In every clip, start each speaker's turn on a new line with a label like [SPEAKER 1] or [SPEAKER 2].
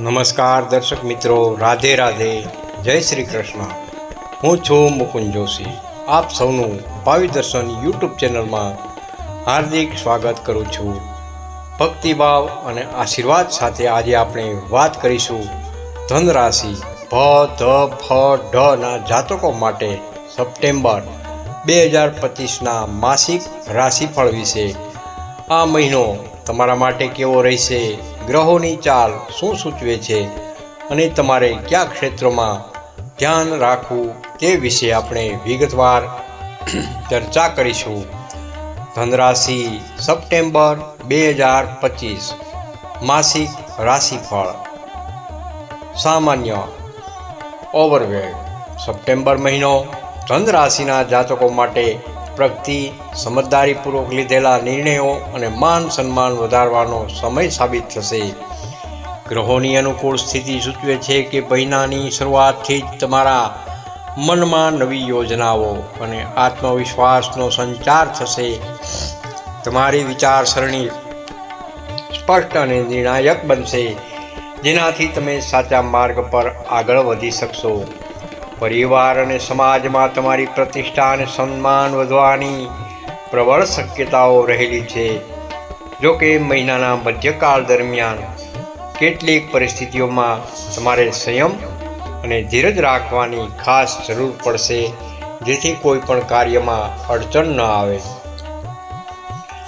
[SPEAKER 1] નમસ્કાર દર્શક મિત્રો, રાધે રાધે, જય શ્રી કૃષ્ણ. હું છું મુકુંદ જોશી. આપ સૌનું ભાવિ દર્શન યુટ્યુબ ચેનલમાં હાર્દિક સ્વાગત કરું છું. ભક્તિભાવ અને આશીર્વાદ સાથે આજે આપણે વાત કરીશું ધન રાશિ ભ, ધ, ફ ઢના જાતકો માટે સપ્ટેમ્બર બે હજાર પચીસના માસિક રાશિફળ વિશે. આ મહિનો તમારા માટે કેવો રહેશે? ગ્રહોની ચાલ શું સૂચવે છે? અને તમારે કયા ક્ષેત્રોમાં ધ્યાન રાખવું તે વિશે આપણે વિગતવાર ચર્ચા કરીશું. ધનરાશિ સપ્ટેમ્બર બે હજાર પચીસ. માસિક રાશિફળ. સામાન્ય. ઓવરવેડ સપ્ટેમ્બર મહિનો ધન રાશિના જાતકો માટે પ્રગતિ, સમજદારીપૂર્વક લીધેલા નિર્ણયો અને માન સન્માન વધારવાનો સમય સાબિત થશે. ગ્રહોની અનુકૂળ સ્થિતિ સૂચવે છે કે મહિનાની શરૂઆતથી જ તમારા મનમાં નવી યોજનાઓ અને આત્મવિશ્વાસનો સંચાર થશે. તમારી વિચારસરણી સ્પષ્ટ અને નિર્ણાયક બનશે, જેનાથી તમે સાચા માર્ગ પર આગળ વધી શકશો. પરિવાર અને સમાજમાં તમારી પ્રતિષ્ઠા અને સન્માન વધવાની પ્રબળ શક્યતાઓ રહેલી છે. જો કે મહિનાના મધ્યકાળ દરમિયાન કેટલીક પરિસ્થિતિઓમાં તમારે સંયમ અને ધીરજ રાખવાની ખાસ જરૂર પડશે, જેથી કોઈ પણ કાર્યમાં અડચણ ન આવે.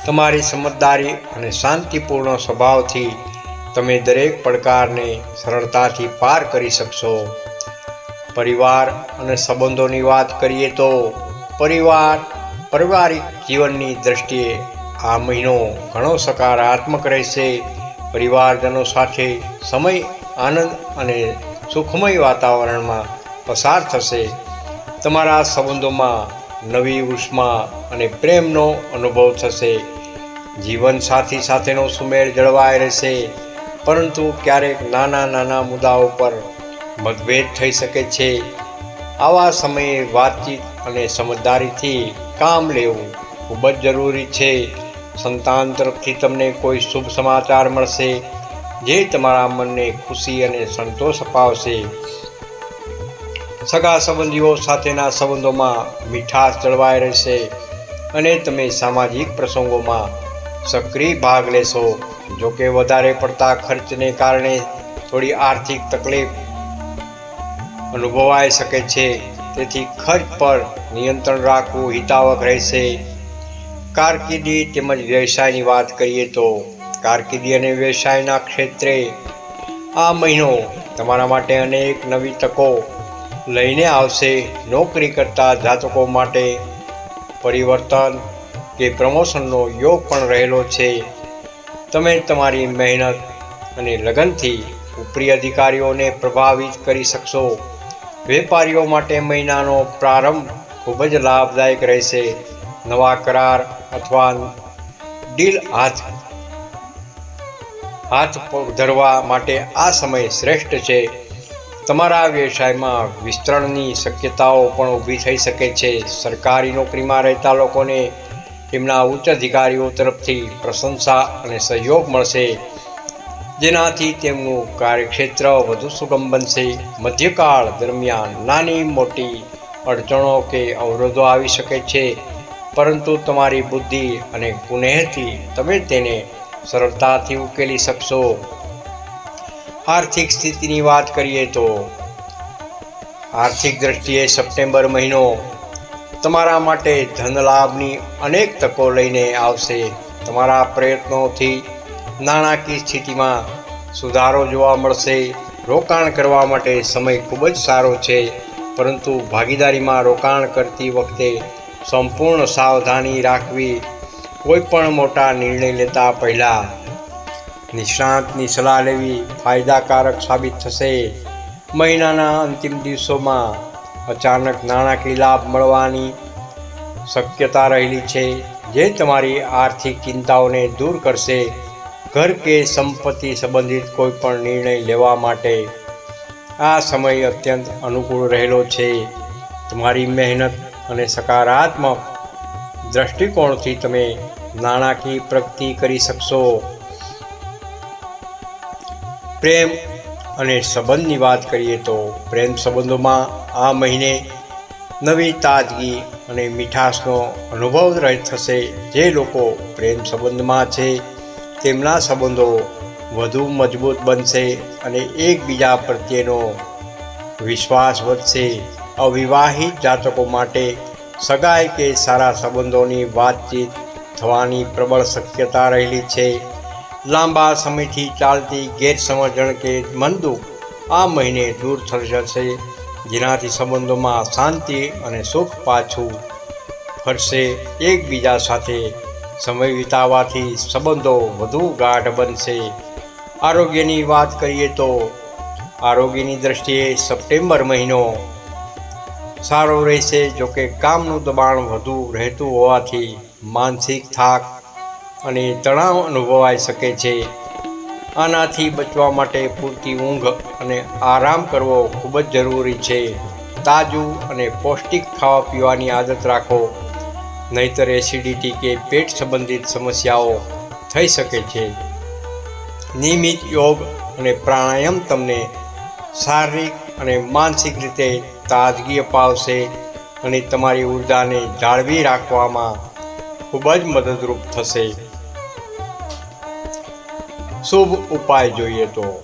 [SPEAKER 1] તમારી સમજદારી અને શાંતિપૂર્ણ સ્વભાવથી તમે દરેક પડકારને સરળતાથી પાર કરી શકશો. પરિવાર અને સંબંધોની વાત કરીએ તો પરિવાર, પારિવારિક જીવનની દ્રષ્ટિએ આ મહિનો ઘણો સકારાત્મક રહેશે. પરિવારજનો સાથે સમય, આનંદ અને સુખમય વાતાવરણમાં પસાર થશે. તમારા સંબંધોમાં નવી ઉષ્મા અને પ્રેમનો અનુભવ થશે. જીવનસાથી સાથેનો સુમેળ જળવાઈ રહેશે. પરંતુ ક્યારેક નાના નાના મુદ્દાઓ પર મતભેદ થઈ શકે છે. આવા સમયે વાતચીત અને સમજદારીથી કામ લેવું ખૂબ જ જરૂરી છે. સંતાન તરફથી તમને કોઈ શુભ સમાચાર મળશે જે તમારા મનને ખુશી અને સંતોષ અપાવશે. સગા સંબંધીઓ સાથેના સંબંધોમાં મીઠાશ જળવાઈ રહેશે અને તમે સામાજિક પ્રસંગોમાં સક્રિય ભાગ લેશો. જોકે વધારે પડતા ખર્ચને કારણે થોડી આર્થિક તકલીફ અનુભવાઈ શકે છે. તેથી ખર્ચ પર નિયંત્રણ રાખવું હિતાવક રહેશે. કારકિર્દી તેમજ વ્યવસાયની વાત કરીએ તો કારકિર્દી અને વ્યવસાયના ક્ષેત્રે આ મહિનો તમારા માટે અનેક નવી તકો લઈને આવશે. નોકરી કરતા જાતકો માટે પરિવર્તન કે પ્રમોશનનો યોગ પણ રહેલો છે. તમે તમારી મહેનત અને લગનથી ઉપરી અધિકારીઓને પ્રભાવિત કરી શકશો. વેપારીઓ માટે મહિનાનો પ્રારંભ ખૂબ જ લાભદાયક રહેશે. નવા કરાર અથવા ડીલ હાથ હાથ ધરવા માટે આ સમય શ્રેષ્ઠ છે. તમારા વ્યવસાયમાં વિસ્તરણની શક્યતાઓ પણ ઊભી થઈ શકે છે. સરકારી નોકરીમાં રહેતા લોકોને તેમના ઉચ્ચ અધિકારીઓ તરફથી પ્રશંસા અને સહયોગ મળશે. જેનાથી તેમનું કાર્યક્ષેત્ર વધુ સુગમ બનશે. મધ્યકાળ દરમિયાન નાની મોટી અડચણો કે અવરોધો આવી શકે છે, પરંતુ તમારી બુદ્ધિ અને કુનેહથી તમે તેને સરળતાથી ઉકેલી શકશો. આર્થિક સ્થિતિની વાત કરીએ તો, આર્થિક દ્રષ્ટિએ સપ્ટેમ્બર મહિનો તમારા માટે ધનલાભની અનેક તકો લઈને આવશે. તમારા પ્રયત્નોથી નાણાકીય સ્થિતિમાં સુધારો જોવા મળશે. રોકાણ કરવા માટે સમય ખૂબ જ સારો છે, પરંતુ ભાગીદારીમાં રોકાણ કરતી વખતે સંપૂર્ણ સાવધાની રાખવી કોઈ પણ મોટા નિર્ણય લેતા પહેલાં નિષ્ણાંતની સલાહ લેવી ફાયદાકારક સાબિત થશે. મહિનાના અંતિમ દિવસોમાં અચાનક નાણાકીય લાભ મળવાની શક્યતા રહેલી છે, જે તમારી આર્થિક ચિંતાઓને દૂર કરશે. ઘર કે સંપત્તિ સંબંધિત કોઈ પણ નિર્ણય લેવા માટે આ સમય અત્યંત અનુકૂળ રહેલો છે. તમારી મહેનત અને સકારાત્મક દ્રષ્ટિકોણથી તમે નાણાકીય પ્રગતિ કરી શકશો. પ્રેમ અને સંબંધની વાત કરીએ તો પ્રેમ સંબંધોમાં આ મહિને નવી તાજગી અને મીઠાશનો અનુભવ થશે. જે લોકો પ્રેમ સંબંધમાં છે તેમના સંબંધો વધુ મજબૂત બનશે અને એકબીજા પ્રત્યેનો વિશ્વાસ વધશે. અવિવાહિત જાતકો માટે સગાઈ કે સારા સંબંધોની વાતચીત થવાની પ્રબળ શક્યતા રહેલી છે. લાંબા સમયથી ચાલતી ગેરસમજણ કે મંદુ આ મહિને દૂર થઈ જશે. જેનાથી સંબંધોમાં શાંતિ અને સુખ પાછું ફરશે. એકબીજા સાથે સમય વિતાવવાથી સંબંધો વધુ ગાઢ બનશે. આરોગ્યની વાત કરીએ તો આરોગ્યની દ્રષ્ટિએ સપ્ટેમ્બર મહિનો સારો રહેશે જોકે કામનું દબાણ વધુ રહેતું હોવાથી માનસિક થાક અને તણાવ અનુભવાઈ શકે છે. આનાથી બચવા માટે પૂરતી ઊંઘ અને આરામ કરવો ખૂબ જ જરૂરી છે. તાજું અને પૌષ્ટિક ખાવા પીવાની આદત રાખો. નહીતર એસિડિટી કે પેટ સંબંધિત સમસ્યાઓ થઈ શકે છે. નિયમિત યોગ અને પ્રાણાયામ તમને શારીરિક અને માનસિક રીતે તાજગી અપાવશે અને તમારી ઉર્જાને જાળવી રાખવામાં ખૂબ જ મદદરૂપ થશે. શુભ ઉપાય જોઈએ તો,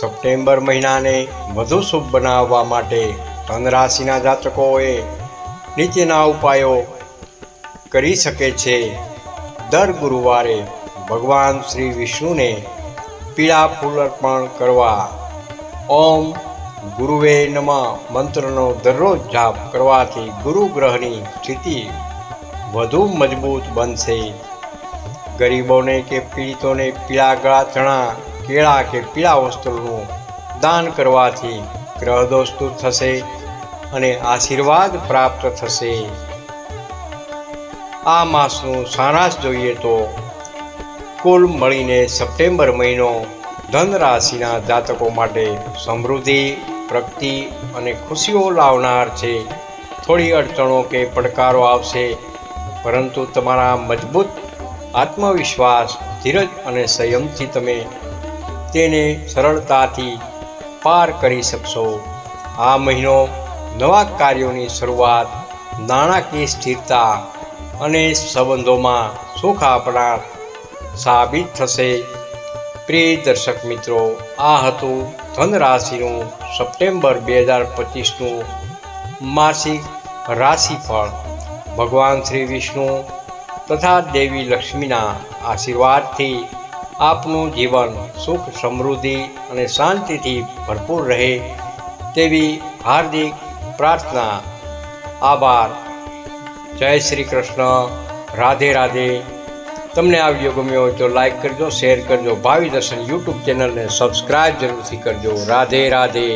[SPEAKER 1] સપ્ટેમ્બર મહિનાને વધુ શુભ બનાવવા માટે ધન રાશિના જાતકોએ નીચેના ઉપાયો કરી શકે છે. દર ગુરુવારે ભગવાન શ્રી વિષ્ણુને પીળા ફૂલ અર્પણ કરવા, ઓમ ગુરુવે નમઃ મંત્રનો દરરોજ જાપ કરવાથી ગુરુ ગ્રહની સ્થિતિ વધુ મજબૂત બનશે. ગરીબોને કે પીડિતોને પીળા ગળા ચણા, કેળા કે પીળા વસ્ત્રોનું દાન કરવાથી ગ્રહ દોષ દૂર થશે અને આશીર્વાદ પ્રાપ્ત થશે. આ માસનું સારાંશ જોઈએ તો કુલ મળીને સપ્ટેમ્બર મહિનો ધન રાશિના જાતકો માટે સમૃદ્ધિ, પ્રગતિ અને ખુશીઓ લાવનાર છે. થોડી અડચણો કે પડકારો આવશે, પરંતુ તમારા મજબૂત આત્મવિશ્વાસ, ધીરજ અને સંયમથી તમે તેને સરળતાથી પાર કરી શકશો. આ મહિનો નવા કાર્યોની શરૂઆત, નાણાકીય સ્થિરતા અને સંબંધોમાં સુખ આપનાર સાબિત થશે. પ્રિય દર્શક મિત્રો, આ હતું ધન રાશિનું સપ્ટેમ્બર બે હજાર પચીસનું માસિક રાશિફળ. ભગવાન શ્રી વિષ્ણુ તથા દેવી લક્ષ્મીના આશીર્વાદથી આપનું જીવન સુખ, સમૃદ્ધિ અને શાંતિથી ભરપૂર રહે તેવી હાર્દિક પ્રાર્થના, આભાર. જય શ્રી કૃષ્ણ, રાધે રાધે. તમને આ વીડિયો ગમ્યો હોય તો લાઈક કરજો શેર કરજો, ભાવિ દર્શન યુટ્યુબ ચેનલને સબસ્ક્રાઈબ જરૂરથી કરજો. રાધે રાધે.